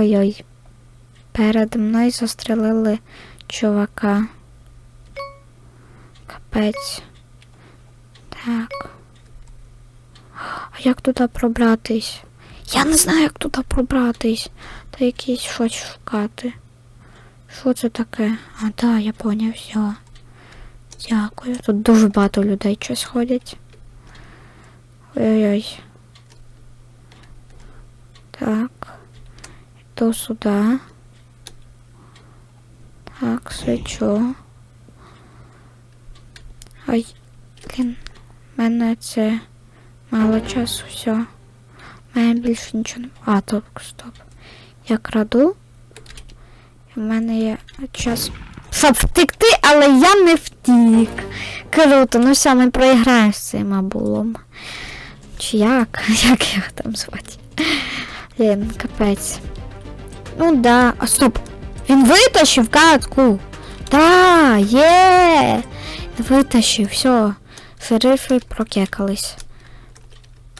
Ой-ой. Перед мною застрелили чувака. Капець. Так. А як туди пробратись? Я не знаю, як туди пробратись. Та якийсь щось шукати. Що це таке? А, да, я поняв, все. Дякую. Тут дуже багато людей щось ходять. Ой-ой-ой. Так. Іду сюди. Так, свічу. Ай, блін, в мене це мало часу, все. В мене більше нічого не. А, топ, стоп. Я краду. І в мене є час. Щоб втекти, але я не втік. Круто, ну все, ми проіграємо з цим абулом. Чи як? Як його там звати? Блін, капець. Ну да. А стоп! Він витащив катку! Да, є! Витащив, все. Шерифи прокекались.